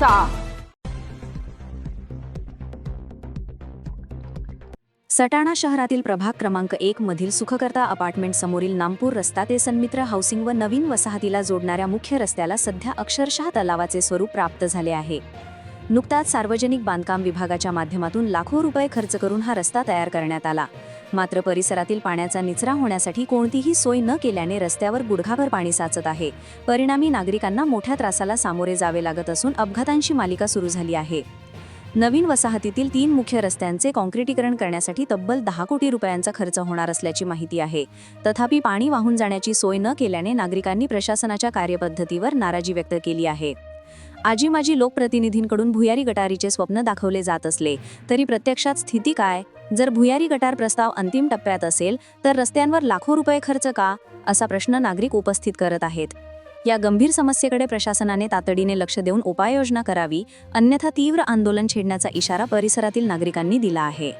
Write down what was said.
करायचा सटाणा शहरातील प्रभाग क्रमांक एक मधील सुखकर्ता अपार्टमेंट समोरील नामपूर रस्ता ते सन्मित्र हाऊसिंग व नवीन वसाहतीला जोडणाऱ्या मुख्य रस्त्याला सध्या अक्षरशः तलावाचे स्वरूप प्राप्त झाले आहे. नुकताच सार्वजनिक बांधकाम विभागाच्या माध्यमातून लाखो रुपये खर्च करून हा रस्ता तयार करण्यात आला. मात्र परिसरातील पाण्याचा निचरा होण्यासाठी कोणतीही सोय न केल्याने रस्त्यावर गुडघाभर पाणी साचत आहे. परिणामी नागरिकांना मोठ्या त्रासाला सामोरे जावे लागत असून अपघातांची मालिका सुरू झाली आहे. नवीन वसाहतीतील तीन मुख्य रस्त्यांचे काँक्रिटीकरण करण्यासाठी तब्बल दहा कोटी रुपयांचा खर्च होणार असल्याची माहिती आहे. तथापि पाणी वाहून जाण्याची सोय न केल्याने नागरिकांनी प्रशासनाच्या कार्यपद्धतीवर नाराजी व्यक्त केली आहे. आजी माजी लोकप्रतिनिधींकडून भुयारी गटारीचे स्वप्न दाखवले जात असले तरी प्रत्यक्षात स्थिती काय? जर भुयारी गटार प्रस्ताव अंतिम टप्प्यात असेल तर रस्त्यांवर लाखो रुपये खर्च का? असा प्रश्न नागरिक उपस्थित करत आहेत. या गंभीर समस्येकडे प्रशासनाने तातडीने लक्ष देऊन उपाययोजना करावी अन्यथा तीव्र आंदोलन छेडण्याचा इशारा परिसरातील नागरिकांनी दिला आहे.